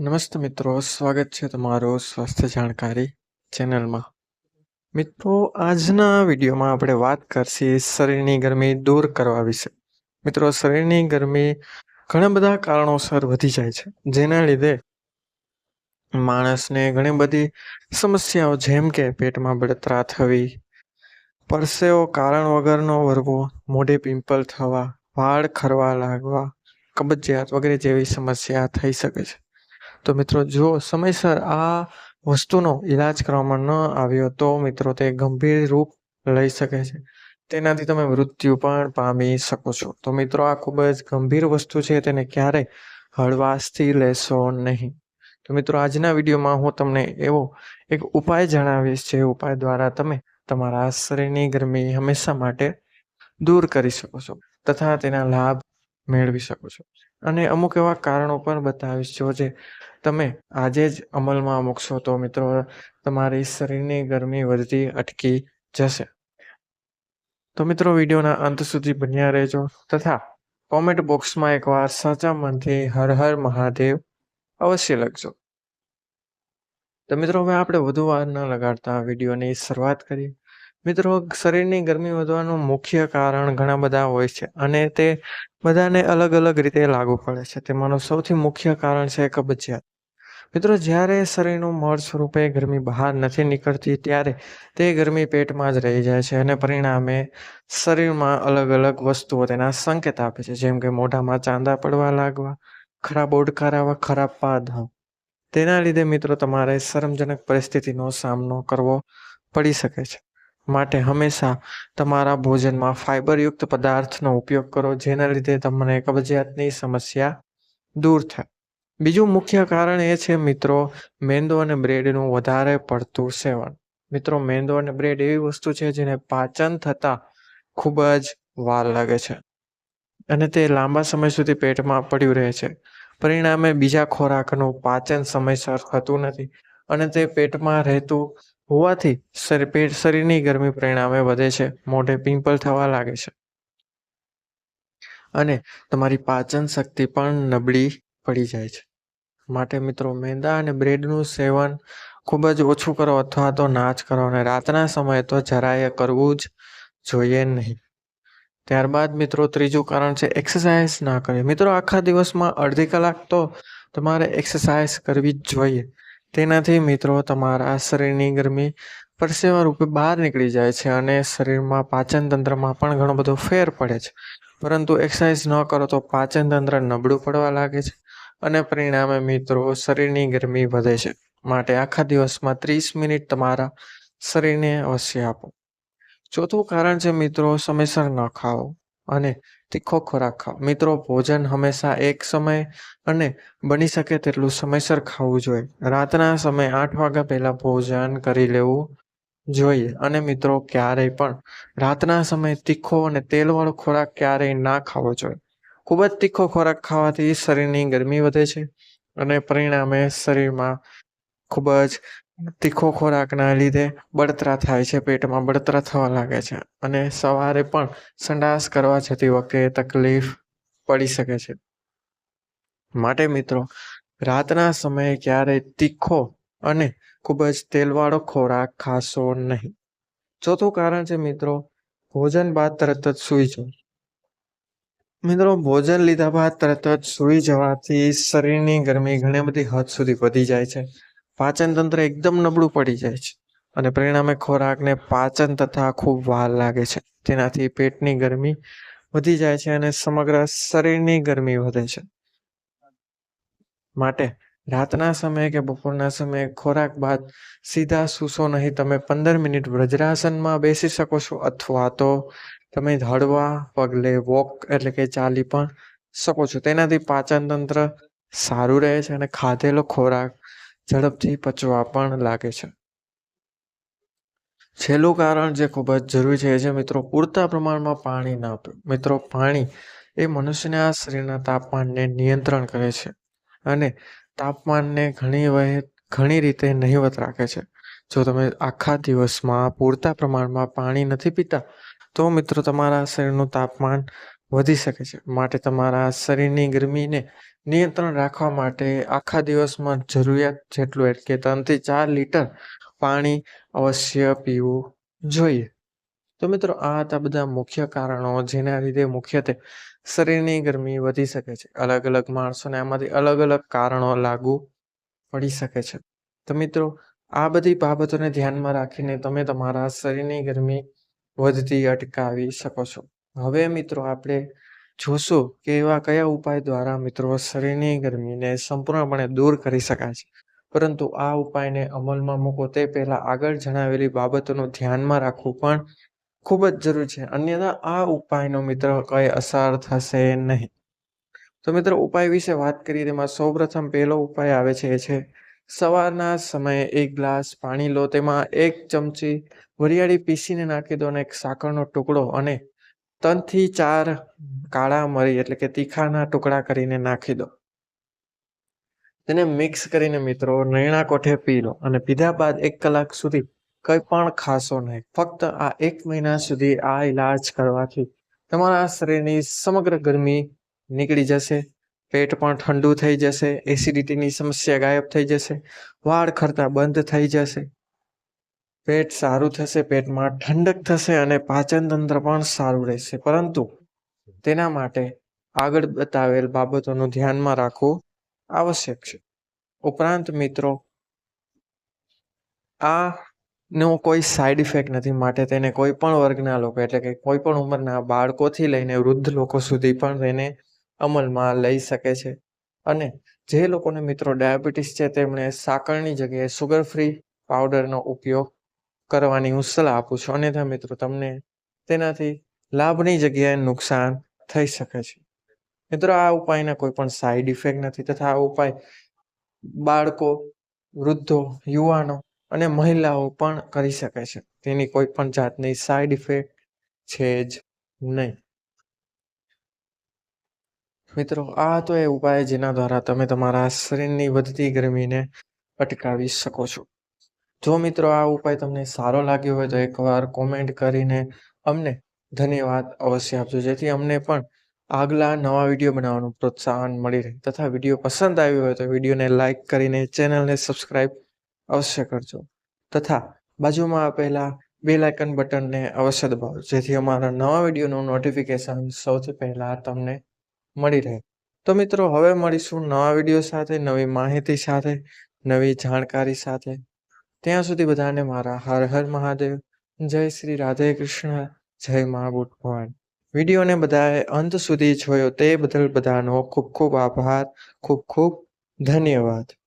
નમસ્તે મિત્રો, સ્વાગત છે તમારું સ્વાસ્થ્ય જાણકારી ચેનલમાં. મિત્રો, આજના વિડીયોમાં આપણે વાત કરશી શરીરની ગરમી દૂર કરવા વિશે. મિત્રો, શરીરની ગરમી ઘણા બધા કારણોસર વધી જાય છે. જેના લીધે માણસને ઘણી બધી સમસ્યાઓ, જેમ કે પેટમાં બળતરા થવી, પરસેવો કારણ વગરનો વરવો મોઢે પિમ્પલ થવા, વાળ ખરવા લાગવા, કબજિયાત વગેરે જેવી સમસ્યા થઈ શકે છે. તો મિત્રો, જો સમયસર આ વસ્તુનો ઈલાજ કરવામાં ન આવ્યો, તો મિત્રો તે ગંભીર રૂપ લઈ શકે છે. તેનાથી તમે મૃત્યુ પણ પામી શકો છો. તો મિત્રો, આ ખૂબ જ ગંભીર વસ્તુ છે, તેને ક્યારે હળવાશથી લેશો નહીં. તો મિત્રો, આજના વિડીયોમાં હું તમને એવો એક ઉપાય જણાવીશ, જે ઉપાય દ્વારા તમે તમારા શરીરની ગરમી હંમેશા માટે દૂર કરી શકો છો, તથા તેના લાભ મેળવી શકો છો. અને અમુક એવા કારણો પણ બતાવીશ, જો જે તમે આજે જ અમલમાં મૂકશો તો મિત્રો તમારી શરીરની ગરમી વધતી અટકી જશે. તો મિત્રો વિડીયોના અંત સુધી બન્યા રહેજો તથા કોમેન્ટ બોક્સમાં એકવાર સાચા મનથી હર હર મહાદેવ અવશ્ય લખજો. તો મિત્રો હવે આપણે વધુ વાર ન લગાડતા વિડીયોની શરૂઆત કરીએ. મિત્રો, શરીરની ગરમી વધવાનું મુખ્ય કારણ ઘણા બધા હોય છે અને તે બધાને અલગ અલગ રીતે લાગુ પડે છે. તેમાંનું સૌથી મુખ્ય કારણ છે કબજિયાત. મિત્રો, જ્યારે શરીરનું મળ સ્વરૂપે ગરમી બહાર નથી નીકળતી, ત્યારે તે ગરમી પેટમાં જ રહી જાય છે અને પરિણામે શરીરમાં અલગ અલગ વસ્તુઓ તેના સંકેત આપે છે. જેમ કે મોઢામાં ચાંદા પડવા લાગવા, ખરાબ ઓડકાર આવવા ખરાબ પાદ તેના લીધે મિત્રો, તમારે શરમજનક પરિસ્થિતિનો સામનો કરવો પડી શકે છે. માટે હંમેશા તમારા ભોજનમાં ફાઇબરયુક્ત પદાર્થનો ઉપયોગ કરો, જેના લીધે તમને કબજિયાતની સમસ્યા દૂર થાય. બીજું મુખ્ય કારણ એ છે, મિત્રો, મેંદો અને બ્રેડનું વધારે પડતું સેવન. મિત્રો, મેંદો અને બ્રેડ એવી વસ્તુ છે, જેને પાચન થતાં ખૂબ જ વાર લાગે છે અને તે લાંબા સમય સુધી પેટમાં પડ્યું રહે છે. પરિણામે બીજા ખોરાકનું પાચન સમયસર થતું નથી અને તે પેટમાં રહેતું હોવાથી શરીર શરીરની ગરમી પરિણામે વધે છે. મોઢે પિમ્પલ થવા લાગે છે. અને તમારી પાચન શક્તિ પણ નબળી પડી જાય છે. માટે મિત્રો, મેંદા અને બ્રેડનું સેવન ખૂબ જ ઓછું કરો અથવા તો નાચ કરો અને રાતના સમયે તો જરાય કરવું જ જોઈએ નહીં. ત્યારબાદ મિત્રો, ત્રીજું કારણ છે, એક્સરસાઇઝ ના કરવી. મિત્રો, આખા દિવસમાં અડધી કલાક તો તમારે એક્સરસાઇઝ કરવી જ જોઈએ. તેનાથી મિત્રો તમારા શરીરની ગરમી પરસેવા રૂપે બહાર નીકળી જાય છે અને શરીરમાં પાચન તંત્રમાં પણ ઘણો બધો ફેર પડે છે. પરંતુ એક્સરસાઇઝ ન કરો તો પાચન તંત્ર નબળું પડવા લાગે છે અને પરિણામે મિત્રો શરીરની ગરમી વધે છે. માટે આખા દિવસમાં ત્રીસ મિનિટ તમારા શરીરને અવશ્ય આપો. ચોથું કારણ છે મિત્રો સમયસર ન ખાઓ અને તીખો ખોરાક ખાઓ. મિત્રો, ભોજન હંમેશા એક સમય અને બની શકે તેટલું સમયસર ખાવું જોઈએ. રાતના સમયે આઠ વાગ્યા પહેલા ભોજન કરી લેવું જોઈએ. અને મિત્રો, ક્યારેય પણ રાતના સમયે તીખો અને તેલવાળો ખોરાક ક્યારેય ના ખાવો જોઈએ. ખૂબ જ તીખો ખોરાક ખાવાથી શરીરની ગરમી વધે છે અને પરિણામે શરીરમાં ખૂબ જ તીખો ખોરાકના લીધે બળતરા થાય છે, પેટમાં બળતરા થવા લાગે છે અને સવારે પણ સંડાસ કરવા જતી વખતે તકલીફ પડી શકે છે. માટે મિત્રો, રાતના સમયે ક્યારેય તીખો અને ખૂબ જ તેલવાળો ખોરાક ખાશો નહીં. ચોથું કારણ છે મિત્રો, ભોજન બાદ તરત જ સૂઈ જવું. મિત્રો, ભોજન લીધા બાદ તરત જ સૂઈ જવાથી શરીરની ગરમી ઘણી બધી હદ સુધી વધી જાય છે. પાચન તંત્ર એકદમ નબળું પડી જાય છે અને પરિણામે ખોરાકને પાચન તથા ખૂબ વાર લાગે છે. તેનાથી પેટની ગરમી વધી જાય છે અને સમગ્ર શરીરની ગરમી વધે છે. માટે રાતના સમયે કે બપોરના સમયે ખોરાક બાદ સીધા સૂસો નહીં તમે પંદર મિનિટ વ્રજરાસનમાં બેસી શકો છો અથવા તો તમે હળવા પગલે વોક એટલે કે ચાલી પણ શકો છો. તેનાથી પાચન તંત્ર સારું રહે છે અને ખાધેલો ખોરાક ઝડપથી પચવા પણ લાગે છે. છેલ્લું કારણ જે ખૂબ જ જરૂરી છે એ મિત્રો, પૂરતા પ્રમાણમાં પાણી ના પીવું મિત્રો, પાણી એ મનુષ્યના શરીરના તાપમાનને નિયંત્રણ કરે છે અને તાપમાનને ઘણી વહે, ઘણી રીતે નહિવત રાખે છે. જો તમે આખા દિવસમાં પૂરતા પ્રમાણમાં પાણી નથી પીતા, તો મિત્રો તમારા શરીરનું તાપમાન વધી શકે છે. માટે તમારા શરીરની ગરમીને નિયંત્રણ રાખવા માટે આખા દિવસમાં જરૂરિયાત જેટલું એટલે કે ત્રણથી ચાર લીટર પાણી અવશ્ય પીવું જોઈએ. તો મિત્રો, આ હતા બધા મુખ્ય કારણો જેના લીધે મુખ્યત્વે શરીરની ગરમી વધી શકે છે. અલગ અલગ માણસોને આમાંથી અલગ અલગ કારણો લાગુ પડી શકે છે. તો મિત્રો, આ બધી બાબતોને ધ્યાનમાં રાખીને તમે તમારા શરીરની ગરમી વધતી અટકાવી શકો છો. હવે મિત્રો, આપણે જોશું કે એવા કયા ઉપાય દ્વારા મિત્રો શરીરની ગરમીને સંપૂર્ણપણે દૂર કરી શકાય છે. પરંતુ આ ઉપાયને અમલમાં મૂકો તે પહેલા આગળ જણાવેલી બાબતોનું ધ્યાનમાં રાખવું પણ ખૂબ જ જરૂરી છે. અન્યથા આ ઉપાયનો મિત્ર કઈ અસર થશે નહીં. તો મિત્રો, ઉપાય વિશે વાત કરીએ તેમાં સૌપ્રથમ પહેલો ઉપાય આવે છે એ છે, સવારના સમયે એક ગ્લાસ પાણી લો. તેમાં એક ચમચી વરિયાળી પીસીને નાખી દો અને એક સાકરનો ટુકડો અને ત્રણથી ચાર કાળા મરી એટલે કે તીખાના ટુકડા કરીને નાખી દો. તેને મિક્સ કરીને મિત્રો નૈણા કોઠે પી લો અને પીધા બાદ એક કલાક સુધી કંઈ પણ ખાશો નહીં. ફક્ત આ એક મહિના સુધી આ ઈલાજ કરવાથી તમારા શરીરની સમગ્ર ગરમી નીકળી જશે પેટ પણ ઠંડુ થઈ જશે એસિડિટીની સમસ્યા ગાયબ થઈ જશે વાળ ખરતા બંધ થઈ જશે પેટ સારું થશે, પેટમાં ઠંડક થશે અને પાચન તંત્ર પણ સારું રહેશે. પરંતુ તેના માટે આગળ બતાવેલ બાબતોનું ધ્યાનમાં રાખવું આવશ્યક છે. ઉપરાંત મિત્રો આ નો કોઈ સાઈડ ઇફેક્ટ નથી માટે તેને કોઈ પણ વર્ગના લોકો, એટલે કે કોઈ પણ ઉંમરના બાળકોથી લઈને વૃદ્ધ લોકો સુધી પણ તેને અમલમાં લઈ શકે છે. અને જે લોકોને મિત્રો ડાયાબિટીસ છે, તેમણે સાકરની જગ્યાએ સુગર ફ્રી પાવડરનો ઉપયોગ કરવાની હું સલાહ આપું છું. અન્યથા મિત્રો, તમને તેનાથી લાભની જગ્યાએ નુકસાન થઈ શકે છે. મિત્રો, આ ઉપાયના કોઈ પણ સાઈડ ઇફેક્ટ નથી તથા આ ઉપાય બાળકો, વૃદ્ધો, યુવાનો અને મહિલાઓ પણ કરી શકે છે. તેની કોઈ પણ જાતની સાઈડ ઇફેક્ટ છે જ નહીં. મિત્રો, આ તો એ ઉપાય જેના દ્વારા તમે તમારા શરીરની વધતી ગરમીને અટકાવી શકો છો. જો મિત્રો આ ઉપાય તમને સારો લાગ્યો હોય તો એકવાર કોમેન્ટ કરીને અમને ધન્યવાદ અવશ્ય આપજો. જેથી અમને પણ આગલા નવા વીડિયો બનાવવાનું પ્રોત્સાહન મળી રહે. તથા વીડિયો પસંદ આવ્યો હોય તો વિડીયોને લાઇક કરીને ચેનલને સબસ્ક્રાઈબ અવશ્ય કરજો. તથા બાજુમાં આપેલા બેલ આઇકન બટનને અવશ્ય દબાવો. જેથી અમારા નવા વિડીયોનું નોટિફિકેશન સૌથી પહેલાં તમને મળી રહે. તો મિત્રો, હવે મળીશું નવા વીડિયો સાથે, નવી માહિતી સાથે, નવી જાણકારી સાથે. ત્યાં સુધી બધાને મારા હર હર મહાદેવ, જય શ્રી રાધે કૃષ્ણ, જય મા ભવાન વિડીયોને બધાએ અંત સુધી જોયો તે બદલ બધાનો ખૂબ ખૂબ આભાર, ખૂબ ખૂબ ધન્યવાદ.